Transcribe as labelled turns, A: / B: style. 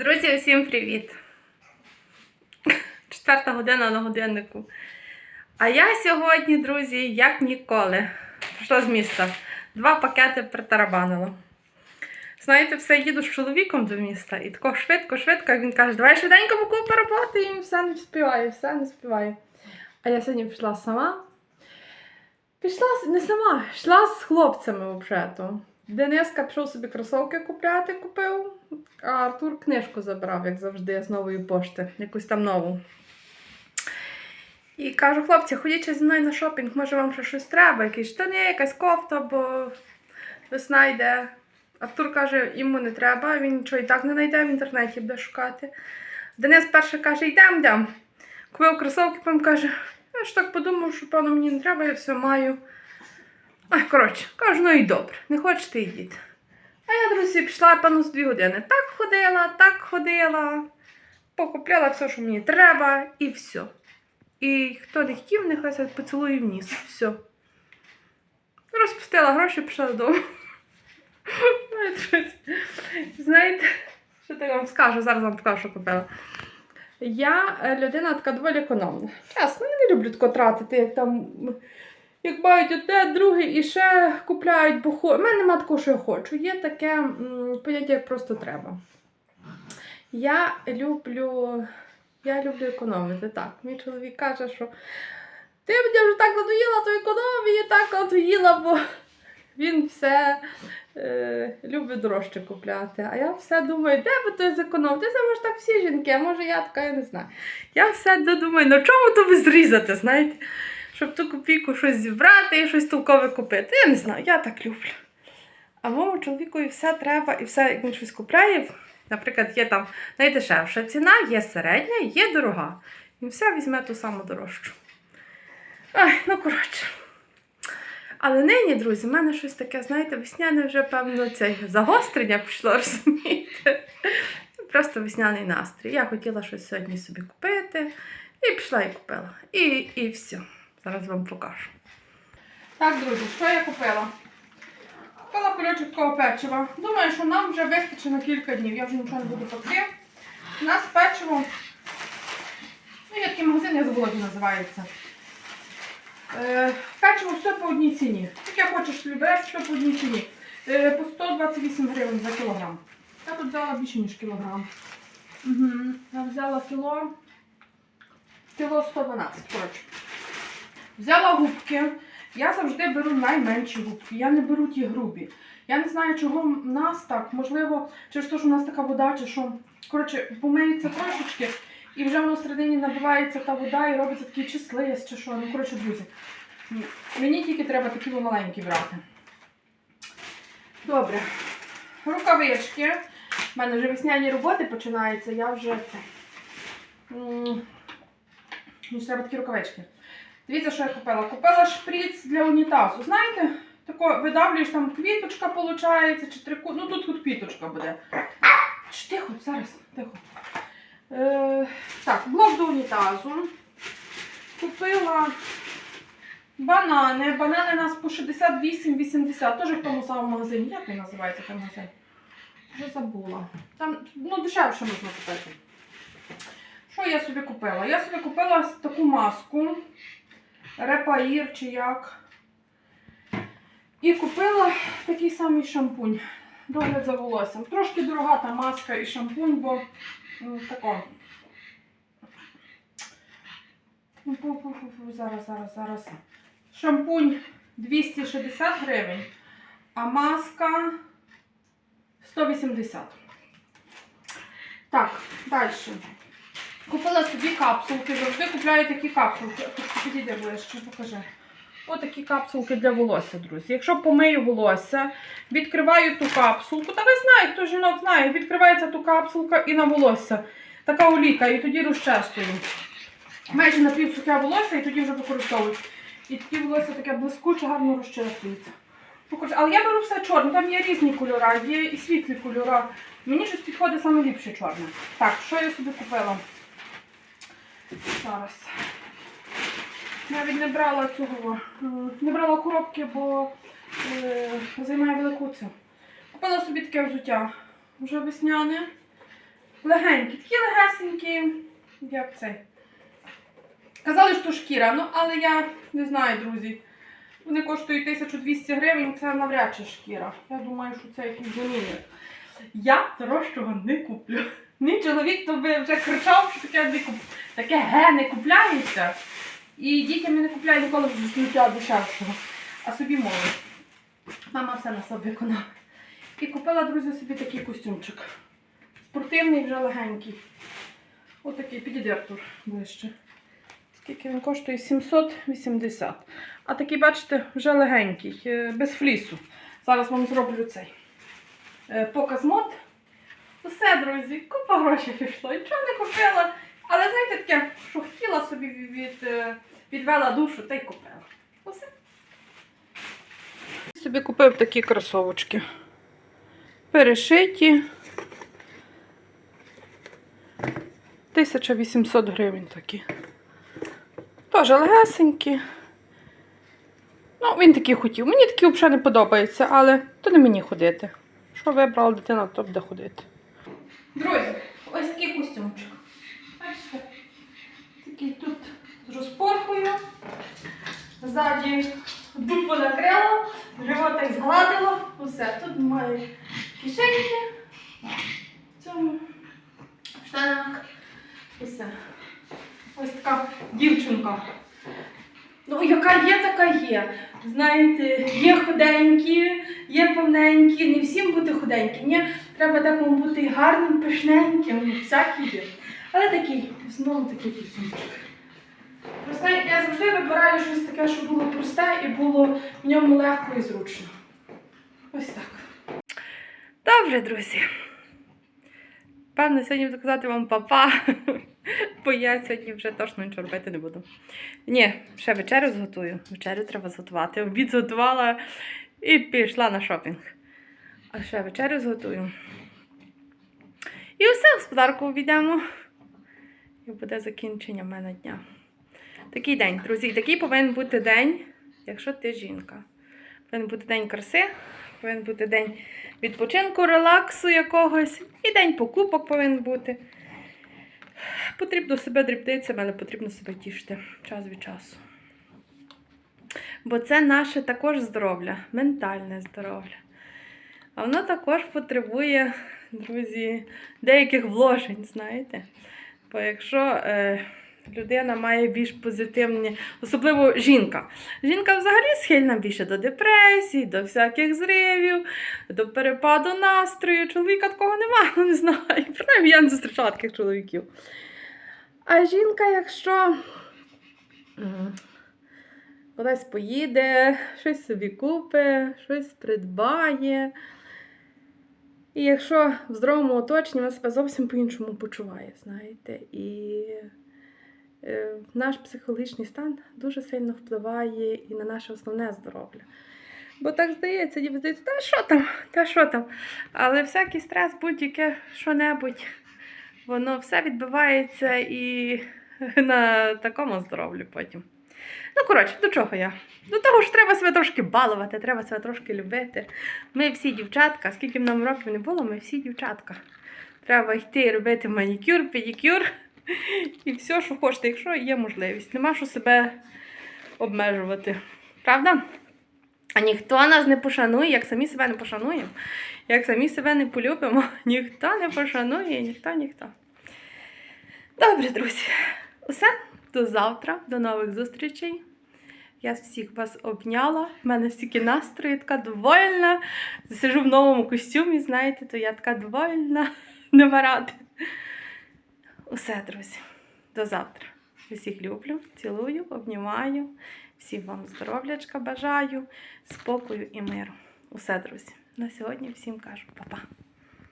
A: Друзі, усім привіт! Четверта година на годиннику. А я сьогодні, друзі, як ніколи, прийшла з міста. Два пакети притарабанила. Знаєте, все їду з чоловіком до міста, і тако швидко, швидко, він каже, давай швиденько покупи роботи, і все не вспіває, все не співає. А я сьогодні пішла сама. Пішла не сама, йшла з хлопцями взагалі. Дениска пішов собі кросовки купляти, купив, а Артур книжку забрав, як завжди, з нової пошти, якусь там нову. І кажу, хлопці, ходіть зі мною на шопінг, може вам ще щось треба, якісь штани, якась кофта, бо весна йде. Артур каже, йому не треба, він нічого і так не знайде, в інтернеті буде шукати. Денис перше каже, йдемо, йдемо. Купив кросовки, потім каже, я ж так подумав, що певно мені не треба, я все маю. Ай, коротше, кажу, ну і добре, не хочете йдіть. А я, друзі, пішла, певно, з дві години. Так ходила, так ходила, покупляла все, що мені треба, і все. І хто не хотів, нехай себе поцілує в ніс. Все. Розпустила гроші, пішла додому. Знаєте, що я вам скажу? Зараз вам покажу, що купила. Я е, людина така доволі економна. Чесно, я не люблю тако тратити, як там. Як мають одне, друге і ще купляють, бо хо... У мене немає такого, що я хочу. Є таке м, поняття, як просто треба. Я люблю. Я люблю економити. Так, мій чоловік каже, що ти мені вже так надоїла ту економії, так надоїла, бо він все е, любить дорожче купляти. А я все думаю, де би ти зекономити? Це може так всі жінки, а може я така, я не знаю. Я все думаю, на чому то ви зрізати, знаєте? Щоб ту копійку щось зібрати і щось толкове купити. Я не знаю, я так люблю. А моєму чоловікові все треба, і все, як він щось купляє. Наприклад, є там найдешевша ціна, є середня, є дорога. Він все візьме ту саму дорожчу. Ай, ну коротше. Але нині, друзі, в мене щось таке, знаєте, весняне вже, певно, це загострення пішло, розумієте? Просто весняний настрій. Я хотіла щось сьогодні собі купити, і пішла і купила. І, і все. Зараз вам покажу. Так, друзі, що я купила? Купила кульочок такого печива. Думаю, що нам вже вистачить на кілька днів. Я вже нічого не буду пекти. У нас печиво. Ну, є такий магазин, я забула, як називається. Е, печиво все по одній ціні. Яке хочеш собі береш, все по одній ціні. Е, по 128 гривень за кілограм. Я тут взяла більше, ніж кілограм. Угу. Я взяла кіло. Кіло 112, коротше. Взяла губки. Я завжди беру найменші губки. Я не беру ті грубі. Я не знаю, чого в нас так. Можливо, через те, що в нас така вода, чи що. Коротше, помиється трошечки, і вже воно всередині набивається та вода і робиться такий чи слиз, чи що. Ну, коротше, друзі. Мені тільки треба такі маленькі брати. Добре. Рукавички. У мене вже весняні роботи починаються, я вже це. Мені треба такі рукавички. Дивіться, що я купила. Купила шприц для унітазу. Знаєте, тако видавлюєш там квіточка, виходить, чи трику. Ну тут тут квіточка буде. Тихо, зараз, тихо. Е, так, блок до унітазу. Купила банани. Банани у нас по 68-80. Теж в тому самому магазині. Як він називається той магазин? Вже забула. Там ну, дешевше можна купити. Що я собі купила? Я собі купила таку маску. Репаїр чи як. І купила такий самий шампунь. Догляд за волоссям. Трошки дорога та маска і шампунь, бо м, тако. Ну, Зараз, зараз, зараз. Шампунь 260 гривень, а маска 180. Так, далі. Купила собі капсулки. Завжди купляю такі капсулки. Підійди ближче. Отакі капсулки для волосся, друзі. Якщо помию волосся, відкриваю ту капсулку. Та ви знаєте, хто жінок знає, відкривається ту капсулка і на волосся. Така оліка, і тоді розчесую. Майже на пів сухе волосся і тоді вже використовую. І тоді волосся таке блискуче, гарно розчесується. Покажи. Але я беру все чорне, там є різні кольори, є і світлі кольори. Мені щось підходить саме ліпше чорне. Так, що я собі купила? Зараз. Навіть не брала цього. е, Не брала коробки, бо е, займає велику цю. Купила собі таке взуття. Вже весняне. Легенькі, такі легесенькі, як цей. Казали, що шкіра, ну але я не знаю, друзі. Вони коштують 1200 гривень, це навряд чи шкіра. Я думаю, що це якийсь замінник. Я дорожчого не куплю. Мій чоловік то вже кричав, що таке не куп... таке ге не купляється. І дітям я не купляю ніколи сміття дешевшого, а собі можу. Мама все на собі виконала. І купила, друзі, собі такий костюмчик. Спортивний, вже легенький. Отакий, підійде Артур ближче. Скільки він коштує? 780. А такий, бачите, вже легенький, е, без флісу. Зараз вам зроблю цей е, показ мод. Усе, друзі, купа грошей пішло. Нічого не купила. Але знаєте таке, що хотіла собі від, е, відвела душу, та й купила. Усе. Собі купив такі кросовочки. Перешиті. 1800 гривень такі. Теж легесенькі. Ну, він такий хотів. Мені такі взагалі не подобаються, але то не мені ходити. Що вибрала дитина, то буде ходити. Друзі, ось такий костюмчик. Такий тут з розпоркою. Ззаді дупу накрила, животик згладила. Усе. Тут має кишеньки. В цьому штанах. Усе. Ось така дівчинка. Ну, яка є, така є. Знаєте, є худенькі, є повненькі, не всім бути худеньким. Ні, треба такому бути гарним, пишненьким, всякі є. Але такий, основному такий костюмчик. Просто я завжди вибираю щось таке, що було просте і було в ньому легко і зручно. Ось так. Добре, друзі. Певно, сьогодні буду казати вам папа, бо я сьогодні вже точно нічого робити не буду. Ні, ще вечерю зготую. Вечерю треба зготувати. Обід зготувала і пішла на шопінг. А ще вечерю зготую. І все, господарку обійдемо. Буде закінчення в мене дня. Такий день, друзі, такий повинен бути день, якщо ти жінка. Повинен бути день краси, повинен бути день відпочинку, релаксу якогось, і день покупок повинен бути. Потрібно себе дрібницями, але потрібно себе тішити час від часу. Бо це наше також здоров'я, ментальне здоров'я. А воно також потребує, друзі, деяких вложень, знаєте. Бо якщо е, людина має більш позитивні, особливо жінка. Жінка взагалі схильна більше до депресії, до всяких зривів, до перепаду настрою. Чоловіка такого немає, не знаю. Принаймні я не зустрічала таких чоловіків. А жінка, якщо кудись поїде, щось собі купить, щось придбає. І якщо в здоровому оточенні, вона себе зовсім по-іншому почуває, знаєте. І е, наш психологічний стан дуже сильно впливає і на наше основне здоров'я. Бо так здається, ніби здається, та що там, та що там. Але всякий стрес, будь-яке що-небудь, воно все відбивається і на такому здоров'ю потім. Ну, коротше, до чого я? До того ж, треба себе трошки балувати, треба себе трошки любити. Ми всі дівчатка, скільки б нам років не було, ми всі дівчатка. Треба йти робити манікюр, педикюр і все, що хочете, якщо є можливість. Нема що себе обмежувати. Правда? А ніхто нас не пошанує, як самі себе не пошануємо, як самі себе не полюбимо, ніхто не пошанує, ніхто, ніхто. Добре, друзі. Усе, до завтра, до нових зустрічей. Я всіх вас обняла. В мене стільки настрою, така довольна. Сижу в новому костюмі, знаєте, то я така довольна, нема ради. Усе, друзі, до завтра. Всіх люблю, цілую, обнімаю. Всім вам здоров'ячка бажаю, спокою і миру. Усе, друзі. На сьогодні всім кажу па-па.